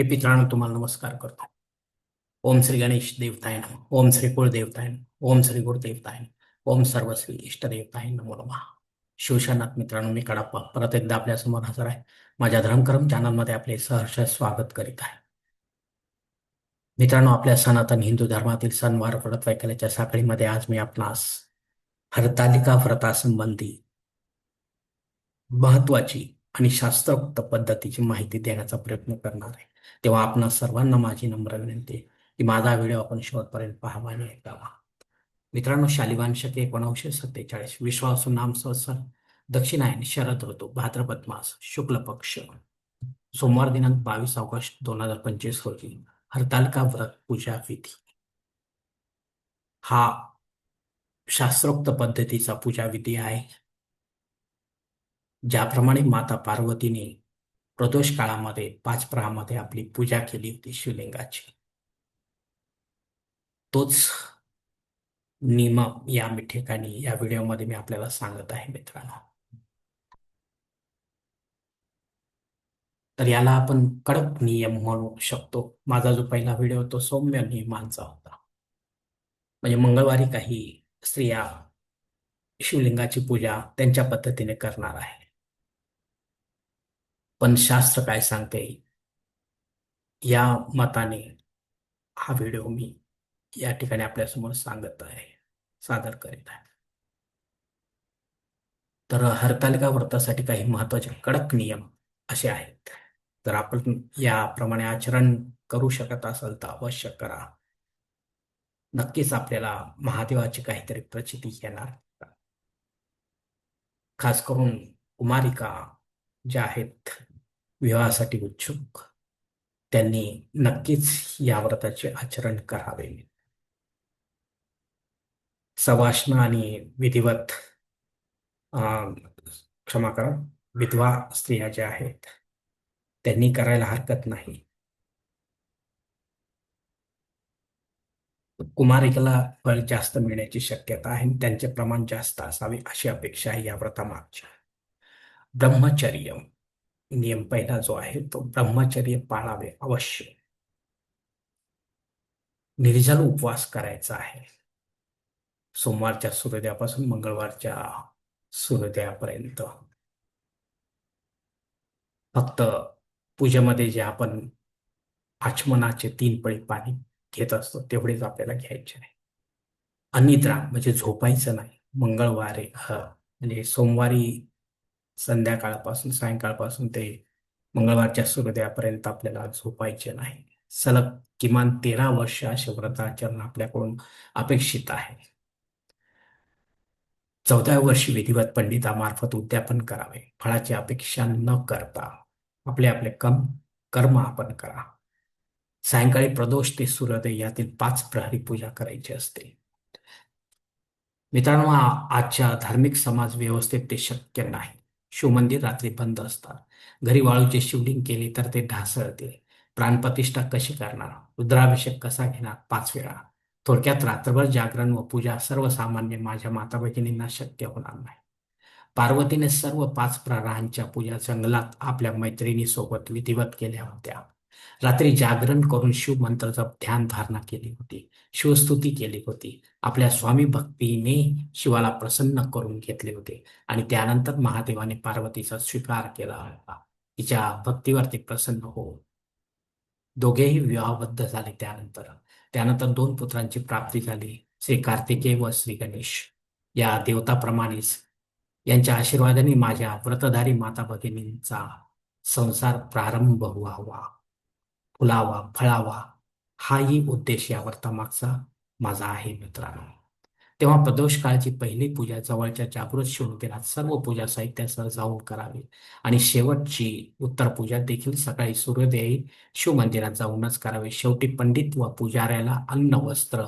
हे मित्रांनो तुम्हाला नमस्कार करतो. ओम श्री गणेश देवताय ओम श्री कुळ देवताय ओम श्री गुरुदेवताय देवताय ओम सर्वश्री इष्टदेवताय नमो नमः. शिवशनाथ मित्रांनो मी कडाप्पा परत एकदा आपल्यासमोर हजर आहे. माझ्या धर्मकरम चॅनलमध्ये आपले सहर्ष स्वागत करीत आहे. मित्रांनो आपल्या सनातन हिंदू धर्मातील सणवार व्रत वैकल्याच्या साखळीमध्ये आज मी आपणास हरतालिका व्रतासंबंधी महत्वाची आणि शास्त्रोक्त पद्धतीची माहिती देण्याचा प्रयत्न करणार आहे. तेव्हा आपण सर्वांना माझी नम्र विनंती की माझा व्हिडिओ आपण शेवटपर्यंत पाहावा आणि ऐकावा. मित्रांनो शालिवान शके एकोणीसशे सत्तेचाळीस विश्वासू नाम संवत्सर दक्षिणायन शरद ऋतू भाद्रपद मास शुक्ल पक्ष. सोमवार दिनांक बावीस ऑगस्ट दोन हजार पंचवीस रोजी हरतालिका व्रत पूजा विधी. हा शास्त्रोक्त पद्धतीचा पूजा विधी आहे. ज्याप्रमाणे माता पार्वतीने प्रदोष काळामध्ये पाच प्रहामध्ये आपली पूजा केली होती शिवलिंगाची. तोच नियम या मी ठिकाणी या व्हिडिओमध्ये मी आपल्याला सांगत आहे मित्रांनो. तर याला आपण कडक नियम म्हणू शकतो. माझा जो पहिला व्हिडिओ तो सौम्य नियमांचा होता. म्हणजे मंगळवारी काही स्त्रिया शिवलिंगाची पूजा त्यांच्या पद्धतीने करणार आहे पण शास्त्र काय सांगते? या मताने हा व्हिडिओ मी या ठिकाणी आपल्यासमोर सांगत आहे सादर करीत आहे. तर हरतालिका व्रतासाठी काही महत्त्वाचे कडक नियम असे आहेत. तर आपण याप्रमाणे आचरण करू शकत असाल तर अवश्य करा. नक्कीच आपल्याला महादेवाची काहीतरी प्रचिती येणार. खास करून कुमारिका ज्या आहेत विवाहासाठी उत्सुक त्यांनी नक्कीच या व्रताचे आचरण करावे. सवाष्ण आणि विधिवत क्षमा करा. विधवा स्त्रिया ज्या आहेत त्यांनी करायला हरकत नाही. कुमारिकेला फळ जास्त मिळण्याची शक्यता आहे त्यांचे प्रमाण जास्त असावे अशी अपेक्षा आहे या व्रतामागच्या. ब्रह्मचर्य. नियम पहिला जो आहे तो ब्रह्मचर्य पाळावे अवश्य. निर्जल उपवास करायचा आहे. सोमवारच्या सूर्योदयापासून मंगळवारच्या सूर्योदयापर्यंत. फक्त पूजेमध्ये जे आपण आचमनाचे तीन पळी पाणी घेत असतो तेवढेच आपल्याला घ्यायचे आहे. अनिद्रा म्हणजे झोपायचं नाही. मंगळवारी म्हणजे सोमवारी संध्याकाळपासून सायंकाळपासून ते मंगळवारच्या सूर्योदयापर्यंत आपल्याला झोपायचे नाही. सलग किमान तेरा वर्ष असे व्रताचरण आपल्याकडून अपेक्षित आहे. चौदाव्या वर्षी विधिवत पंडितामार्फत उद्यापन करावे. फळाची अपेक्षा न करता आपले आपले कम कर्म आपण करा. सायंकाळी प्रदोष ते सूर्योदय यातील पाच प्रहरी पूजा करायची असते. मित्रांनो आजच्या धार्मिक समाज व्यवस्थेत ते शक्य नाही. शिवमंदिर रात्री बंद असतात. घरी वाळूचे शिवलिंग केले तर ते ढासळते प्राणप्रतिष्ठा कशी करणार? रुद्राभिषेक कसा घेणार? पाच वेळा. थोडक्यात रात्रभर जागरण व पूजा सर्वसामान्य माझ्या माता भगिनींना शक्य होणार नाही. पार्वतीने सर्व पाच प्रारांच्या पूजा जंगलात आपल्या मैत्रिणीसोबत विधिवत केल्या होत्या. रात्री जागरण करून शिव मंत्राचा ध्यान धारणा केली होती. शिवस्तुती केली होती. आपल्या स्वामी भक्तीने शिवाला प्रसन्न करून घेतले होते आणि त्यानंतर महादेवाने पार्वतीचा स्वीकार केला होता. तिच्या भक्तीवरती प्रसन्न होऊन. दोघेही विवाहबद्ध झाले त्यानंतर. त्यानंतर दोन पुत्रांची प्राप्ती झाली. श्री कार्तिकेय व श्री गणेश. या देवताप्रमाणेच यांच्या आशीर्वादाने माझ्या व्रतधारी माता भगिनींचा संसार प्रारंभ व्हावा. फुलावा फळावा हाही उद्देश या मागचा माझा आहे मित्रांनो. तेव्हा प्रदोष काळाची पहिली पूजा जवळच्या जागृत शिवमंदिरात सर्व पूजा साहित्यासह जाऊन करावी. आणि शेवटची उत्तर पूजा देखील सकाळी सूर्योदयी शिवमंदिरात जाऊनच करावी. शेवटी पंडित व पुजाऱ्याला अन्न वस्त्र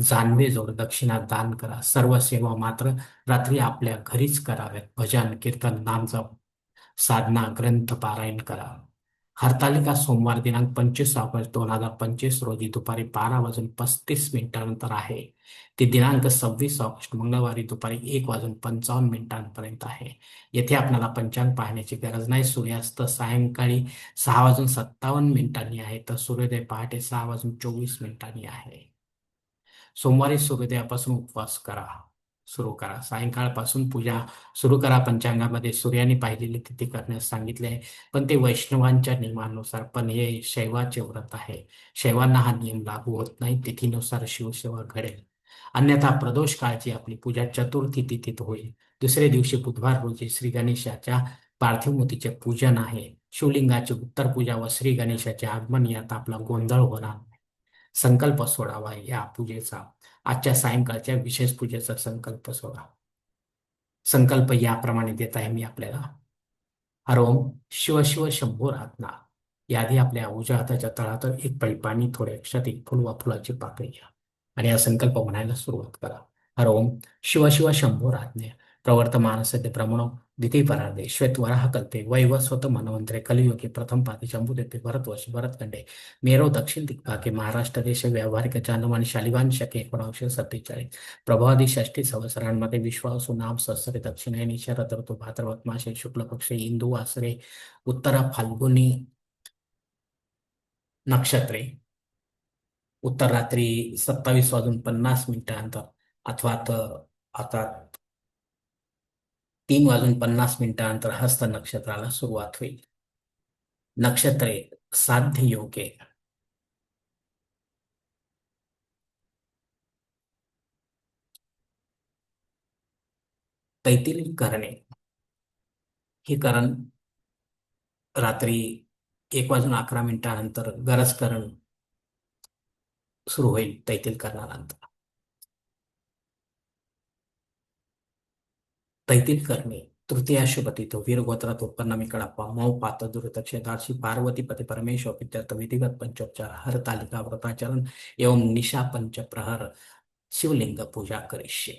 जानवे जोड दक्षिणा दान करा. सर्व सेवा मात्र रात्री आपल्या घरीच कराव्यात. भजन कीर्तन नामजप साधना ग्रंथ पारायण करा. हरतालिका सोमवार दिनांक पंचवीस ऑगस्ट दोन हजार पंचवीस रोजी दुपारी बारा वाजून पस्तीस मिनिटांनंतर आहे. ती दिनांक सव्वीस ऑगस्ट मंगळवारी दुपारी एक वाजून पंचावन्न मिनिटांपर्यंत आहे. येथे आपल्याला पंचांग पाहण्याची गरज नाही. सूर्यास्त सायंकाळी सहा वाजून सत्तावन्न मिनिटांनी आहे तर सूर्योदय पहाटे सहा वाजून चोवीस मिनिटांनी आहे. सोमवारी सूर्योदयापासून उपवास करा. सुरू करा. सायंकाळपासून पूजा सुरू करा. पंचांगामध्ये सूर्याने पाहिलेली तिथी करण्यास सांगितले आहे. पण ते वैष्णवांच्या नियमानुसार पण हे शैवाचे व्रत आहे. शैवांना हा नियम लागू होत नाही. तिथीनुसार शिवसेवा घडेल. अन्यथा प्रदोष काळची आपली पूजा चतुर्थी तिथीत होईल. दुसऱ्या दिवशी बुधवार रोजी श्री गणेशाच्या पार्थिव मूर्तीचे पूजन आहे. शिवलिंगाची उत्तर पूजा व श्री गणेशाचे आगमन यात आपला गोंधळ होणार नाही. संकल्प सोडावा या पूजेचा. आजच्या सायंकाळच्या विशेष पूजेचा संकल्प सोडा. संकल्प याप्रमाणे देत आहे मी आपल्याला. हरोम शिव शिव शंभो राधना. याआधी आपल्या उजव्या हाताच्या तळात एक पळी पाणी थोडे अक्षात एक फुल वा फुलाची पाकळी घ्या. आणि हा संकल्प म्हणायला सुरुवात करा. हरोम शिव शिव शंभो राधने. प्रवर्तमान सद्य प्रमणो द्वितीय परार्धे श्वेतवराह कल्पे वैवस्वत मनवंतरे कलियुगे प्रथम पादे शंभुदेते भरतवर्ष भरतखंडे मेरो दक्षिण दिग्भागे महाराष्ट्र देश व्यावहारिक जानव आणि शालिवान शके एकोणाशे सत्तेचाळीस प्रभावादी षष्टी संवत्सरांमध्ये विश्वासू नाम सहस्रे दक्षिणायनी शरद ऋतू भाद्रवत मासे शुक्ल पक्ष इंदू आसरे उत्तरा फाल्गुनी नक्षत्रे उत्तर रात्री सत्तावीस वाजून पन्नास मिनिटांतर अथवा आता तीन वाजून पन्नास मिनिटानंतर हस्त नक्षत्राला सुरुवात होईल. नक्षत्रे साध्य योगे तैतील करणे. हे करण रात्री एक वाजून अकरा मिनिटानंतर गरज करण सुरू होईल तैतील करणानंतर तैतील करणे तृतीयाशु वीरगोत्रात वीर गोत्रात उत्पन्न मौ पात दुर्दक्षेदार्शी पार्वती पती परमेश्वर पित्यर्थ विधिवत पंचोपचार हर तालिका व्रताचरण एवं निशा पंच प्रहर शिवलिंग पूजा करिष्ये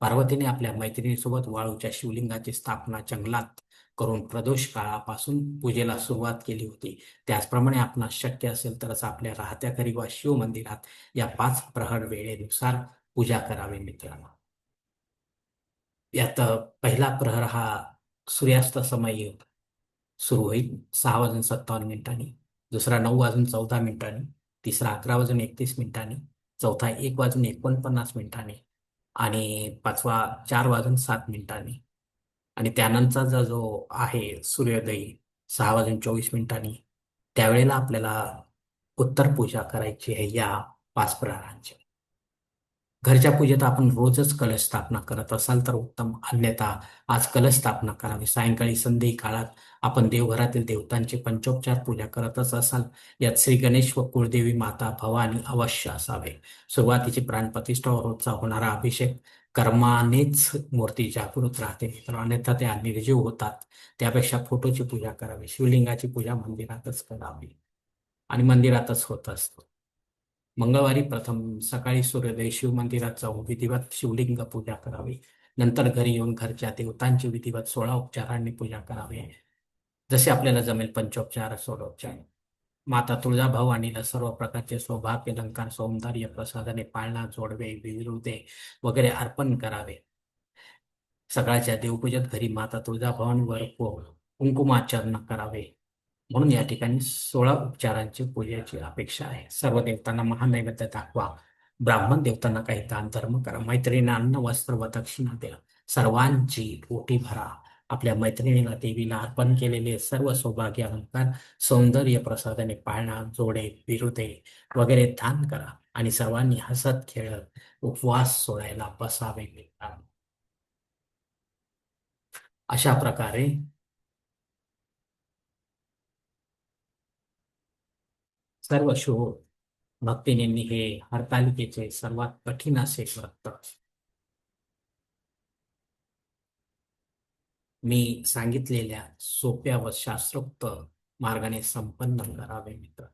पार्वतीने आपल्या मैत्रिणीसोबत वाळूच्या शिवलिंगाची स्थापना जंगलात करून प्रदोष काळापासून पूजेला सुरुवात केली होती. त्याचप्रमाणे आपणास शक्य असेल तरच आपल्या राहत्या घरी वा शिव मंदिरात या पाच प्रहर वेळेनुसार पूजा करावी मित्रांनो. यात पहिला प्रहर हा सूर्यास्त समय सुरू होईल सहा वाजून सत्तावन्न मिनिटांनी. दुसरा नऊ वाजून चौदा मिनिटांनी. तिसरा अकरा वाजून एकतीस मिनिटांनी. चौथा एक वाजून एकोणपन्नास मिनिटांनी. आणि पाचवा चार वाजून सात मिनिटांनी. आणि त्यानंतरचा जो आहे सूर्योदय सहा वाजून चोवीस मिनिटांनी त्यावेळेला आपल्याला उत्तर पूजा करायची आहे या पाच प्रहारांची. घरच्या पूजेत आपण रोजच कलश स्थापना करत असाल तर उत्तम. अन्यथा आज कलश स्थापना करावी. सायंकाळी संधी काळात आपण देवघरातील देवतांची पंचोपचार पूजा करतच असाल. यात श्री गणेश व कुळदेवी माता भवानी अवश्य असावे. सुरुवातीची प्राणप्रतिष्ठा व रोजचा होणारा अभिषेक कर्मानेच मूर्ती जागृत राहते. तर अन्यथा त्या निर्जीव होतात. त्यापेक्षा फोटोची पूजा करावी. शिवलिंगाची पूजा मंदिरातच करावी. आणि मंदिरातच होत असतो. मंगळवारी प्रथम सकाळी सूर्योदय शिव मंदिरात जाऊन विधिवत शिवलिंग पूजा करावी. नंतर घरी येऊन घरच्या देवतांची विधिवत सोळा उपचारांनी पूजा करावी. जसे आपल्याला जमेल पंचोपचार सोळोपचार. माता तुळजाभवानीला सर्व प्रकारचे सौभाग्य अलंकार सौंदर्य प्रसादाने पाळणा जोडवे विरुदे वगैरे अर्पण करावे. सकाळच्या देवपूजेत घरी माता तुळजाभवानीवर कुंकुमाचरण करावे. म्हणून या ठिकाणी सोळा उपचारांची पूजेची अपेक्षा आहे. सर्व देवतांना महानैवेद्य दाखवा. ब्राह्मण देवतांना काही दान धर्म करा. मैत्रिणींना अन्न वस्त्र व दक्षिणा द्या. सर्वांची ओटी भरा. आपल्या मैत्रिणीला देवीला अर्पण केलेले सर्व सौभाग्य अलंकार सौंदर्य प्रसादाने पाळणा जोडे विरुदे वगैरे दान करा आणि सर्वांनी हसत खेळत उपवास सोडायला बसावे. अशा प्रकारे सर्व शोध भक्तिनींनी हे हरतालिकेचे सर्वात कठीण असे व्रत. मी सांगितलेल्या सोप्या व शास्त्रोक्त मार्गाने संपन्न करावे मित्र.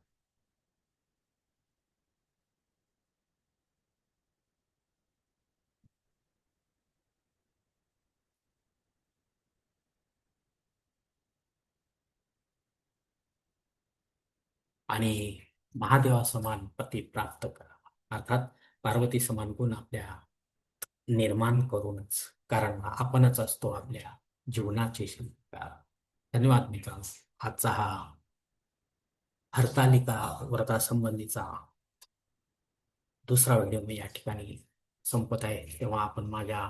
आणि महादेवा समान पती प्राप्त करावा अर्थात पार्वती समान गुण आपल्या निर्माण करूनच कारण आपणच असतो आपल्या जीवनाचे शिल्पकार. धन्यवाद मित्रांनो. आजचा हा हरतालिका व्रतासंबंधीचा दुसरा व्हिडिओ मी या ठिकाणी संपत आहे. तेव्हा आपण माझ्या